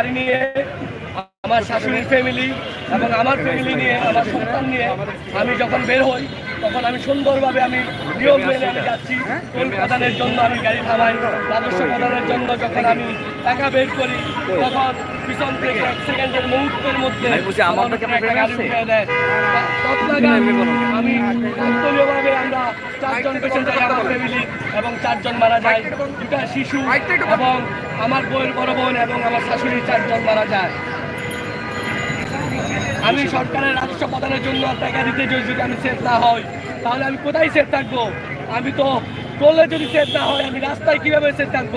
গাড়ি নিয়ে, আমার শাশুড়ির ফ্যামিলি এবং আমার ফ্যামিলি নিয়ে, আমার সন্তান নিয়ে আমি যখন বের হই, তখন আমি সুন্দরভাবে আমি নিয়ম মেনে আমি যাচ্ছি। টোল প্রদানের জন্য আমি গাড়ি থামাই রাজস্ব প্রদানের জন্য যখন আমি টাকা বের করি তখন পিছন থেকে এক সেকেন্ডের মুহূর্তের মধ্যে আমি কাকতালীয়ভাবে আমরা চারজন পেশেন্ট যাই আমার ফ্যামিলি এবং চারজন মারা যায় দুটা শিশু এবং আমার বউয়ের বড় বোন এবং আমার শাশুড়ি চারজন মারা যায়। আমি সরকারের রাজস্ব প্রদানের জন্য টাকা দিতে যদি আমি সেফ না হই তাহলে আমি কোথায় সেফ থাকব? আমি তো টোলে যদি সেফ না হয়, আমি রাস্তায় কীভাবে সেফ থাকব?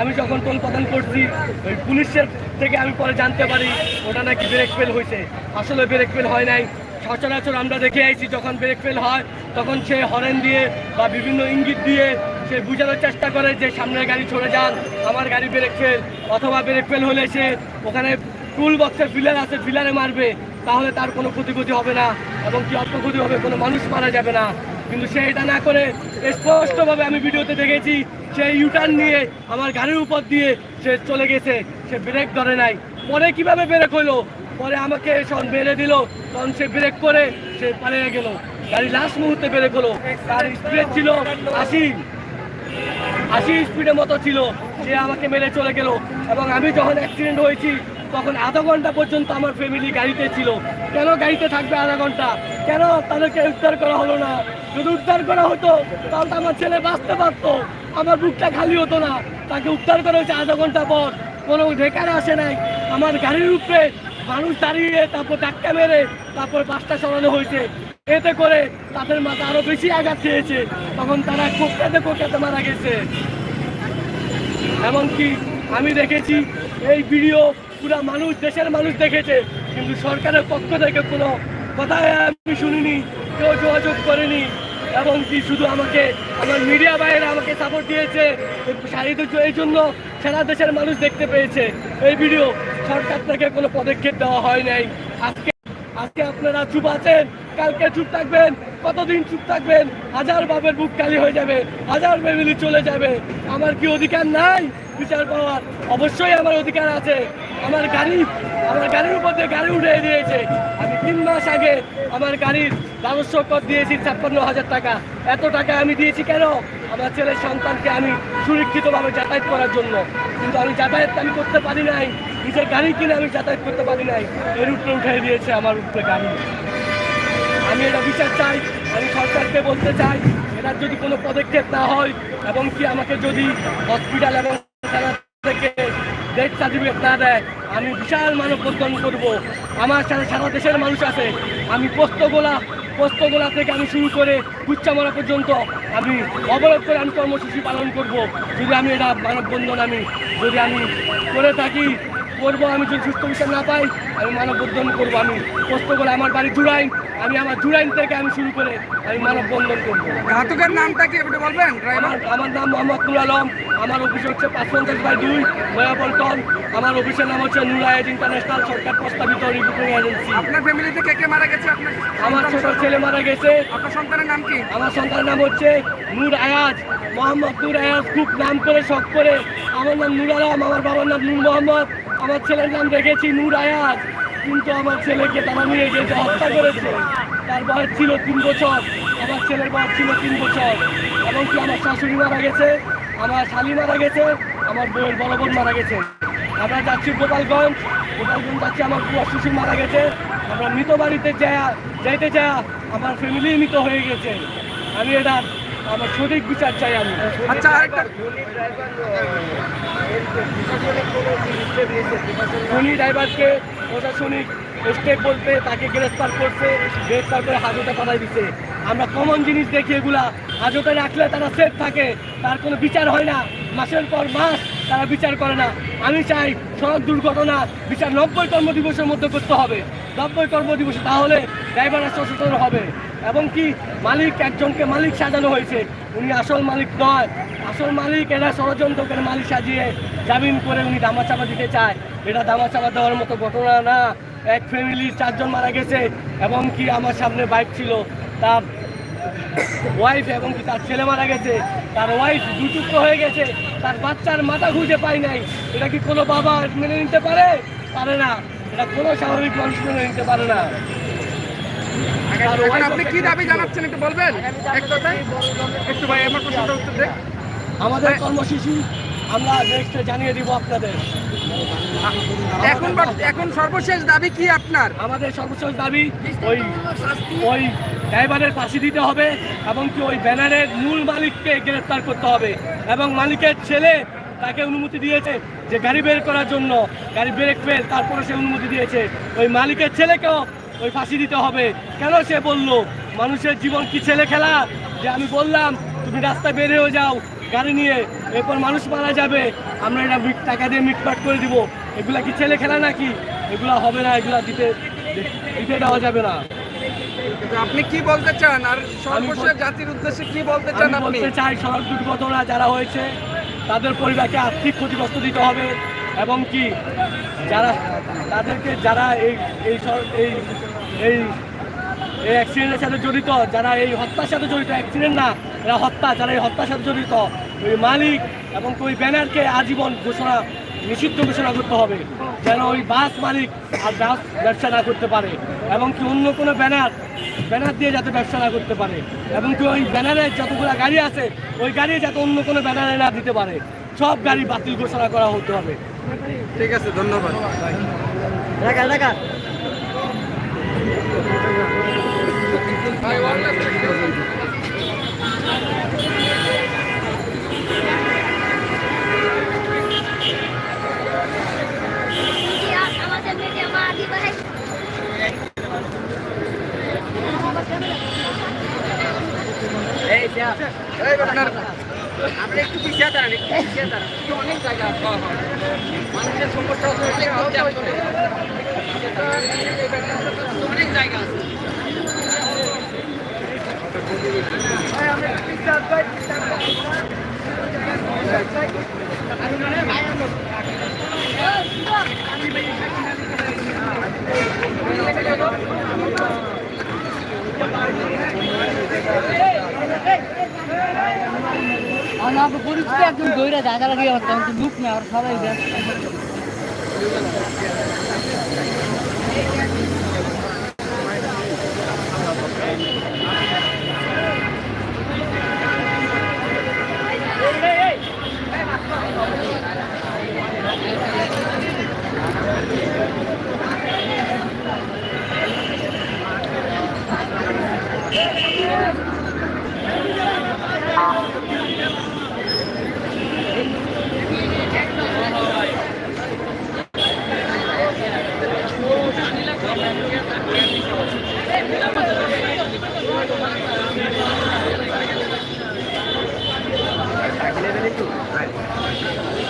আমি যখন টোল প্রদান করছি, ওই পুলিশের থেকে আমি পরে জানতে পারি, ওটা নাকি ব্রেক ফেল হয়েছে। আসলে ব্রেক ফেল হয় নাই। সচরাচর আমরা দেখে আইছি, যখন ব্রেক ফেল হয়, তখন সে হরেন দিয়ে বা বিভিন্ন ইঙ্গিত দিয়ে সে বোঝানোর চেষ্টা করে যে সামনের গাড়ি চলে যান আমার গাড়ি ব্রেক ফেল অথবা ব্রেক ফেল হলে সে ওখানে টুল বক্সের ফিলার আছে ফিলারে মারবে। তাহলে তার কোনো ক্ষতিক্ষতি হবে না এবং কি অল্প ক্ষতি হবে কোনো মানুষ মারা যাবে না। কিন্তু সে এটা না করে স্পষ্টভাবে আমি ভিডিওতে দেখেছি, সে ইউটার্ন নিয়ে আমার গাড়ির উপর দিয়ে সে চলে গেছে, সে ব্রেক ধরে নাই। পরে কীভাবে ব্রেক হলো? পরে আমাকে মেরে দিল, তখন সে ব্রেক করে সে পালিয়ে গেল। গাড়ি লাস্ট মুহূর্তে ব্রেক হলো। তার স্পিড ছিল আশি। আশি স্পিডের মতো ছিল। সে আমাকে মেরে চলে গেল। এবং আমি যখন অ্যাক্সিডেন্ট হয়েছি তখন আধা ঘণ্টা পর্যন্ত আমার ফ্যামিলি গাড়িতে ছিল। কেন গাড়িতে থাকবে আধা ঘণ্টা? কেন তাদেরকে উদ্ধার করা হলো না? যদি উদ্ধার করা হতো, তাহলে আমার ছেলে বাঁচতে পারতো। আমার বুকটা খালি হতো না। তাকে উদ্ধার করা হয়েছে আধা ঘণ্টা পর। কোনো ঢেকার আসে নাই। আমার গাড়ির উপরে মানুষ দাঁড়িয়ে, তারপর ধাক্কা মেরে, তারপর বাসটা সরানো হয়েছে। এতে করে তাদের মাথা আরও বেশি আঘাত খেয়েছে। তখন তারা কোকটাতে কোকটাতে মারা গেছে। এমনকি আমি দেখেছি, এই ভিডিও পুরা মানুষ, দেশের মানুষ দেখেছে, কিন্তু সরকারের পক্ষ থেকে কোনো কথাই আমি শুনিনি, কেউ যোগাযোগ করেনি, এবং কি শুধু আমাকে, আমার মিডিয়া বাইরে আমাকে সাপোর্ট দিয়েছে শাহিদ এই জন্য সারা দেশের মানুষ দেখতে পেয়েছে। এই ভিডিও সরকার থেকে কোনো পদক্ষেপ দেওয়া হয় নাই। আজকে আজকে আপনারা চুপ আছেন, কালকে চুপ থাকবেন, কতদিন চুপ থাকবেন, হাজার বাপের বুক খালি হয়ে যাবে, হাজার ফ্যামিলি চলে যাবে। আমার কি অধিকার নাই, বিচার পাওয়ার? অবশ্যই আমার অধিকার আছে। আমার গাড়ি, আমার গাড়ির উপর দিয়ে গাড়ি উঠে দিয়েছে। আমি তিন মাস আগে আমার গাড়ির রাজস্ব কর দিয়েছি ছাপ্পান্ন হাজার টাকা। এত টাকা আমি দিয়েছি কেন? আমার ছেলের সন্তানকে আমি সুরক্ষিতভাবে যাতায়াত করার জন্য। কিন্তু আমি যাতায়াত আমি করতে পারি নাই। নিজের গাড়ি কিনে আমি যাতায়াত করতে পারি নাই। এর উপরে উঠে দিয়েছে আমার উপরে গাড়ি। আমি এটা বিচার চাই, আমি সরকারকে বলতে চাই, এটার যদি কোনো পদক্ষেপ না হয় এবং কি আমাকে যদি হসপিটাল এবং থেকে ডেথ সার্টিফিকেট না দেয়, আমি বিশাল মানব মানববন্ধন করব। আমার সাথে সারা দেশের মানুষ আছে। আমি পোস্তগোলা পোস্তগোলা থেকে আমি শুরু করে কুচ্চামারা পর্যন্ত আমি অবরোধ করে আমি কর্মসূচি পালন করব। যদি আমি এটা মানববন্ধন আমি, যদি আমি করে থাকি, করব, আমি যদি সুস্থ বিচার না পাই, আমি মানববন্ধন করব। আমি করে আমার বাড়ি জুড়াইন আমি আমার জুড়াইন থেকে আমি শুরু করে আমি মানববন্ধন করব। ঘাতকের নামটা কি একটু বলবেন ড্রাইভার? আমার নাম মোহাম্মদ নুর আলম। আমার অফিস হচ্ছে পাঁচ পঞ্চাশ বাই দুই নয়াপল্টন আমার অফিসের নাম হচ্ছে নুরায়েদ ইন্টারন্যাশনাল সরকার প্রস্তাবিত রিক্রুটিং এজেন্সি। আপনার ফ্যামিলিতে কে কে মারা গেছে? আপনার আমার ছোট ছেলে মারা গেছে। আপনার সন্তানের নাম কি? আমার সন্তানের নাম হচ্ছে নূর আয়াজ। মোহাম্মদ নূর আয়াজ খুব নাম করে শখ করে। আমার নাম নূর আলম আমার বাবার নাম নূর মোহাম্মদ। আমার ছেলের নাম রেখেছি নূর আয়াজ। কিন্তু আমার ছেলেকে তারা নিয়ে গেছে হত্যা করেছে। তার বয়স ছিল তিন বছর, আমার ছেলের বয়স ছিল তিন বছর। এবং কি আমার শাশুড়ি মারা গেছে, আমার শালি মারা গেছে, আমার বউয়ের বড় বোন মারা গেছে। আমরা যাচ্ছি গোপালগঞ্জ গোপালগঞ্জ যাচ্ছি, আমার বুয়া শিশু মারা গেছে। আমরা মৃত বাড়িতে যা যাইতে যা আমার ফ্যামিলি মৃত হয়ে গেছে। আমি এটা আমার সঠিক বিচার চাই আমি। আচ্ছা আরেকটা খনি ড্রাইভারকে প্রশাসনিক স্টেপ বলতে তাকে গ্রেফতার করছে গ্রেফতার করে হাজতে পাঠাই দিচ্ছে আমরা কমন জিনিস দেখি এগুলা। আজ হাজতে রাখলে তারা সেফ থাকে। তার কোনো বিচার হয় না। মাসের পর মাস তারা বিচার করে না। আমি চাই সড়ক দুর্ঘটনা বিচার নব্বই কর্মদিবসের মধ্যে করতে হবে। নব্বই কর্মদিবস তাহলে ড্রাইভাররা সচেতন হবে। এবং কি, মালিক একজনকে মালিক সাজানো হয়েছে। উনি আসল মালিক নয়। আসল মালিক এরা ষড়যন্ত্র করে মালিক সাজিয়ে জামিন করে উনি দামাচাপা দিতে চায়। এটা দামাচাপা দেওয়ার মতো ঘটনা না। এক ফ্যামিলির চারজন মারা গেছে। এবং কি, আমার সামনে বাইক ছিল। তার ওয়াইফ এবং কি তার ছেলে মারা গেছে তার ওয়াইফ দুটুকরো হয়ে গেছে তার বাচ্চার মাথা খুঁজে পাই নাই। এটা কি কোনো বাবা মেনে নিতে পারে? পারে না। এটা কোনো স্বাভাবিক মানুষ মেনে নিতে পারে না। এখন আপনি কি দাবি জানাচ্ছেন একটু বলবেন? এক কথায়? একটু ভাই আমার প্রশ্নটা উত্তর দেন। আমাদের কর্মসূচি আমরা নেক্সটে জানিয়ে দিব আপনাদের। এখন এখন সর্বশেষ দাবি কি আপনার? আমাদের সর্বশেষ দাবি ওই ওই ড্রাইভারের ফাঁসি দিতে হবে এবং কি ওই ব্যানারের মূল মালিককে গ্রেফতার করতে হবে এবং মালিকের ছেলে তাকে অনুমতি দিয়েছে যে গাড়ি বের করার জন্য, গাড়ি ব্রেক ফেল, তারপরে সে অনুমতি দিয়েছে। ওই মালিকের ছেলেকেও ওই ফাঁসি দিতে হবে। কেন সে বলল, মানুষের জীবন কি ছেলে খেলা? যে আমি বললাম, তুমি রাস্তায় বের হয়ে যাও, গাড়ি নিয়ে, এরপর মানুষ মারা যাবে। আমরা এটা টাকা দিয়ে মিটপাট করে দিব। এগুলা কি ছেলে খেলা নাকি? এগুলা হবে না, এগুলা দিতে দিতে দেওয়া যাবে না। আপনি কি বলতে চান? আর সর্বশেষ জাতির উদ্দেশ্যে কি বলতে চান আপনি বলতে চাই সড়ক দুর্ঘটনা যারা হয়েছে তাদের পরিবারকে আর্থিক ক্ষতিগ্রস্ত দিতে হবে এবং কি যারা তাদেরকে যারা এই এই এই এই এই অ্যাক্সিডেন্টের সাথে জড়িত যারা এই হত্যার সাথে জড়িত অ্যাক্সিডেন্ট না এরা হত্যা যারা এই হত্যার সাথে জড়িত ওই মালিক এবং ওই ব্যানারকে আজীবন ঘোষণা নিষিদ্ধ ঘোষণা করতে হবে যেন ওই বাস মালিক আর বাস ব্যবসা না করতে পারে এবং কি অন্য কোনো ব্যানার ব্যানার দিয়ে যাতে ব্যবসা না করতে পারে এবং কি ওই ব্যানারে যতগুলো গাড়ি আছে ওই গাড়ি যাতে অন্য কোনো ব্যানারে না দিতে পারে। সব গাড়ি বাতিল ঘোষণা করা হতে হবে। ঠিক আছে ধন্যবাদ। দেখা দেখা ভাই, one last question. মিডিয়া আমাদের মিডিয়া মা আদি ভাই এই আপনার আপনি একটু পিছিয়ে দাঁড়ান একটু পিছিয়ে অনেক জায়গা আছে আমার পরিচিত একজন দৈরা দাদা লাগিয়ে হতাম তো লুক না আর সবাই ব্যস্ত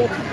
দেয়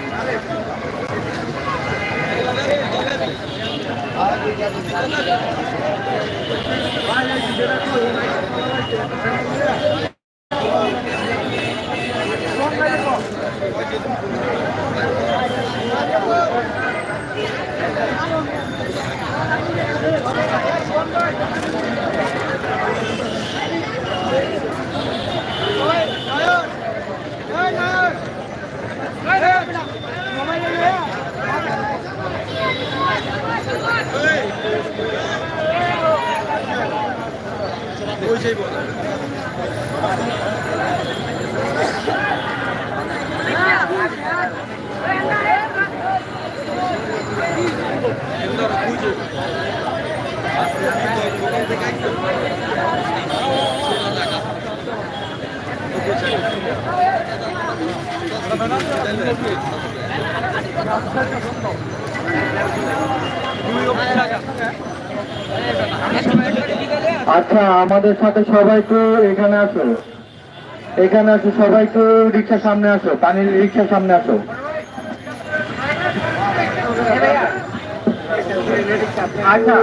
আচ্ছা আমাদের সাথে সবাই তো এখানে আসো। এখানে আসো, সবাই তো রিক্সার সামনে আসো, পানির রিক্সার সামনে আসো। আচ্ছা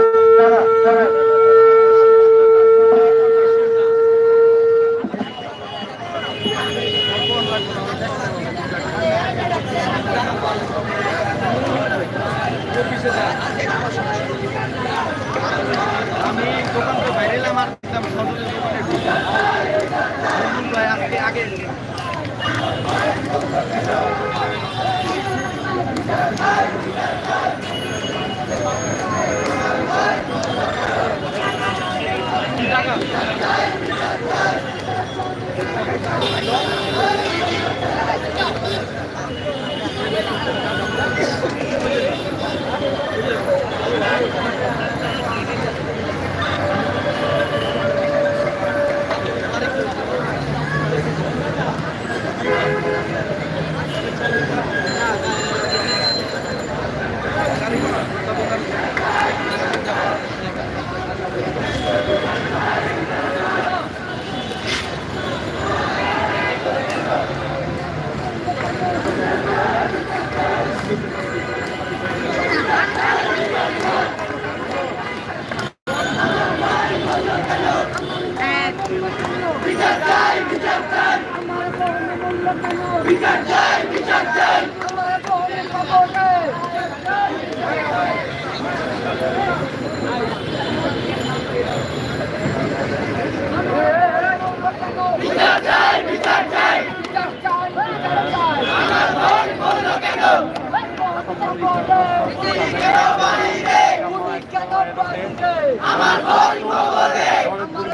আমি দোকানটা বাইরে আমার আগে দাঁড়া, দাঁড়া। আমি দোকান তো বাইরে এলাম আর দাম সরকারি দোকানে ঢুকলাম বন্ধুরা আজকে আগে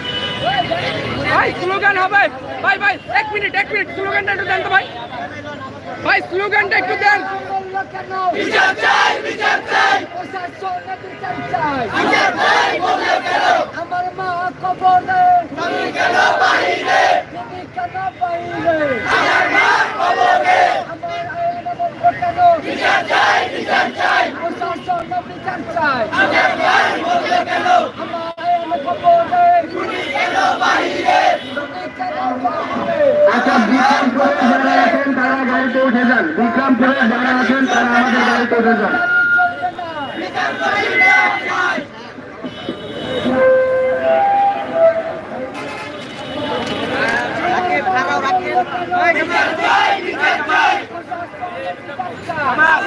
ভাই, স্লোগান হবে। ভাই ভাই, এক মিনিট এক মিনিট, স্লোগানটা একটু দেন তো ভাই। ভাই, স্লোগানটা একটু দেন। বিচার চাই বিচার চাই প্রশাসনে বিচার চাই বিচার চাই বললে কেন আমার মা কবরে তুমি কেন বাহিরে তুমি কেন বাহিরে আমার মা কবরে আমার আয়না বলব কেন বিচার চাই বিচার চাই প্রশাসনে বিচার চাই আমার মা বললে কেন আমার আয়না কবরে তুমি কেন বাহিরে তুমি কেন বাহিরে আচ্ছা বিক্রমপুরে যারা আছেন তারা গাড়িতে উঠে যান বিক্রমপুরে যারা আছেন তারা আমাদের গাড়িতে উঠে যান চলবে না বিচার চাই বিচার চাই আমার